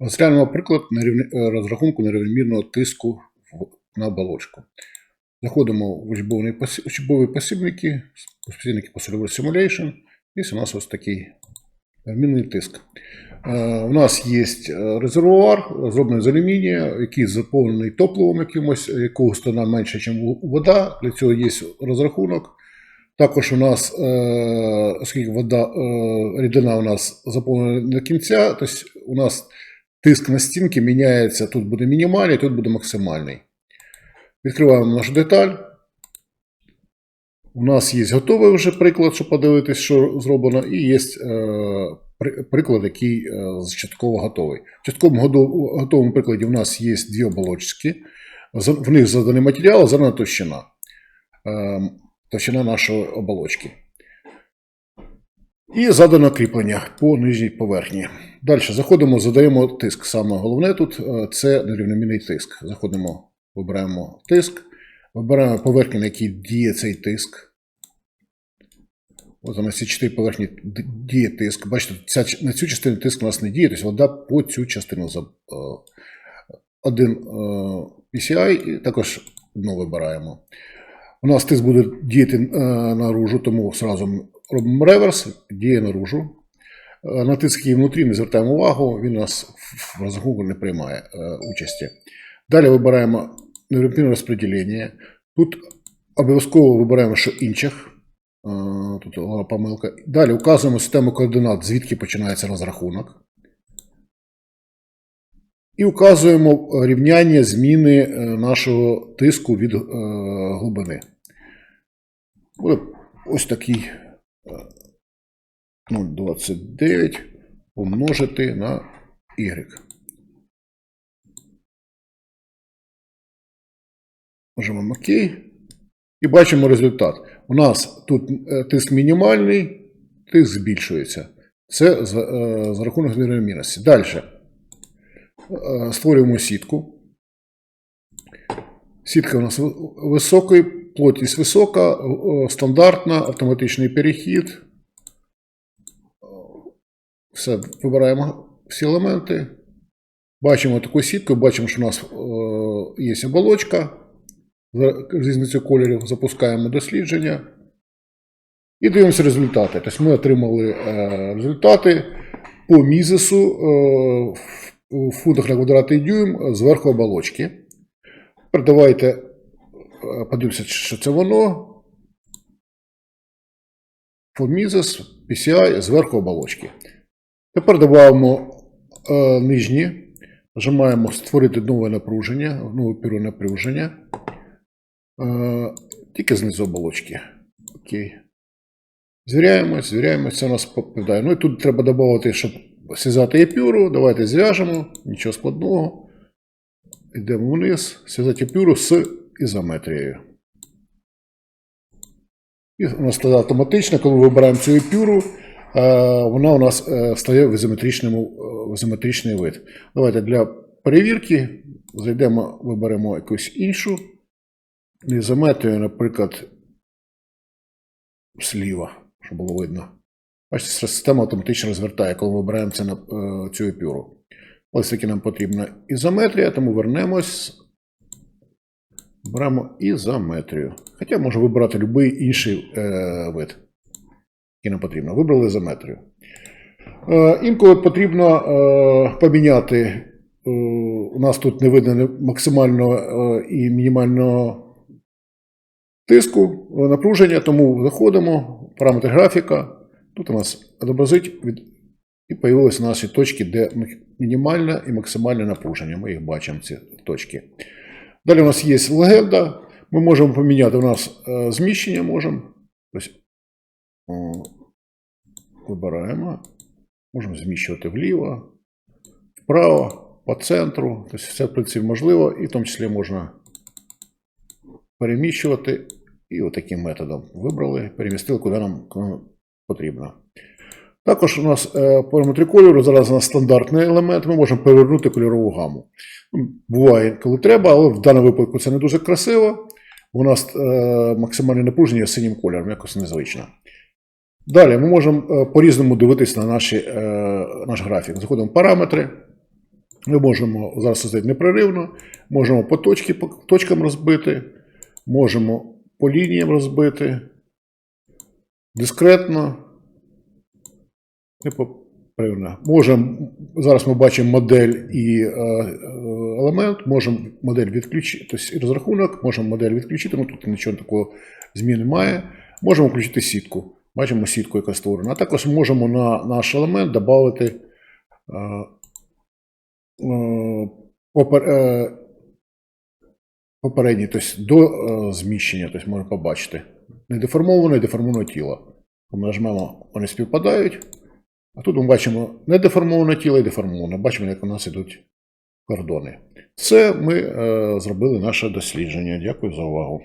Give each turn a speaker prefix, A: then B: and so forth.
A: Розглянемо приклад е, розрахунку нерівномірного тиску на оболочку. Заходимо в учбові, посібники, посібники по Simulation. І у нас ось такий нерівномірний тиск. Е, У нас є е, резервуар, зроблений з алюмінія, який заповнений топливом якимось, якого стана менше, ніж вода. Для цього є розрахунок. Також у нас, оскільки вода, рідина у нас заповнена до кінця, тобто у нас тиск на стінки міняється, тут буде мінімальний, тут буде максимальний. Відкриваємо нашу деталь. У нас є готовий вже приклад, щоб подивитись, що зроблено, і є е, приклад, який е, готовий. В частковому готовому прикладі у нас є дві оболочки. В них заданий матеріал, задана товщина. Е, товщина нашої оболочки. І задано кріплення по нижній поверхні. Далі заходимо, задаємо тиск. Саме головне тут е, це нерівномірний тиск. Заходимо, вибираємо тиск, вибираємо поверхню, на якій діє цей тиск. От на ці чотири поверхні діє тиск. Бачите, ця, на цю частину тиск у нас не діє, тобто вода по цю частину е, один е, PCI і також дно вибираємо. У нас тиск буде діяти наружу, тому одразу робимо реверс, діє наружу. Е, На тиск, який внутрі, не звертаємо увагу, він у нас в розрахунку не приймає е, участі. Далі вибираємо нерівномірне розподілення. Тут обов'язково вибираємо, що інших. Е, Тут помилка. Далі вказуємо систему координат, звідки починається розрахунок. І вказуємо рівняння зміни нашого тиску від глибини. Ось такий 0,29 помножити на y. Нажимаємо ОК. І бачимо результат. У нас тут е, тиск мінімальний, тиск збільшується. Це за, е, рахунок нерівномірності. Далі. Е, Створюємо сітку. Сітка у нас ви- високий, плотність висока, е, стандартна, автоматичний перехід. Все, вибираємо всі елементи. Бачимо таку сітку, бачимо, що у нас е, є оболочка різницю кольорів, запускаємо дослідження і дивимося результати. Тобто ми отримали е, результати по мізису е, в- футах на квадратний дюйм зверху оболочки. Тепер давайте е, подивимося, що це воно. Фомізис, PCI зверху оболочки. Тепер додаємо е, нижні, нажимаємо створити нове напруження, нове піру напруження. Е, тільки знизу оболочки. Окей. Звіряємось, звіряємось, це у нас попадає. Ну і тут треба додати, щоб зв'язати епюру. Давайте зв'яжемо, нічого складного. Йдемо вниз, зв'язати епюру з ізометрією. І нас тоді автоматично, коли ми вибираємо цю епюру, е, вона у нас е, стає в ізометричному, е, в ізометричний вид. Давайте для перевірки зайдемо, виберемо якусь іншу ізометрію, наприклад, зліва, щоб було видно. Бачите, система автоматично розвертає, коли ми вибираємо це на цю епюру. Ось таки нам потрібна ізометрія, тому вернемось. Беремо ізометрію. Хоча можна вибрати будь-який інший е, вид, який нам потрібно. Вибрали ізометрію. Е, інколи потрібно е, поміняти. Е, у нас тут не видно максимального е, і мінімального тиску, е, напруження, тому заходимо, параметр графіка. Тут у нас відобразить від... і появилися наші точки, де мінімальне і максимальне напруження. Ми їх бачимо, ці точки. Далі у нас є легенда. Ми можемо поміняти у нас е, зміщення можемо. Ось, вибираємо. Можемо зміщувати вліво, вправо, по центру. Тобто все, в принципі, можливо, і в тому числі можна переміщувати. І отаким методом вибрали, перемістили, куди нам потрібно. Також у нас е, по параметрі кольору зараз у нас стандартний елемент, ми можемо перевернути кольорову гаму. Ну, Буває, коли треба, але в даному випадку це не дуже красиво. У нас е, максимальне напруження синім кольором, якось незвично. Далі ми можемо е, по-різному дивитися на наші, наш графік. Заходимо в параметри. Ми можемо зараз создати непреривно, можемо по, точки, по точкам розбити, можемо по лініям розбити, дискретно і попривно. Можемо, зараз ми бачимо модель і е, е, елемент, можемо модель відключити, тобто розрахунок, можемо модель відключити, ну тут нічого такого змін немає. Можемо включити сітку. Бачимо сітку, яка створена. А також можемо на наш елемент додати е, е, е, попередній, тобто до е, зміщення, тобто можна побачити. Недеформоване і деформоване тіло. Ми нажмемо, вони співпадають. А тут ми бачимо недеформоване тіло і деформоване. Бачимо, як у нас йдуть кордони. Це ми е, зробили наше дослідження. Дякую за увагу.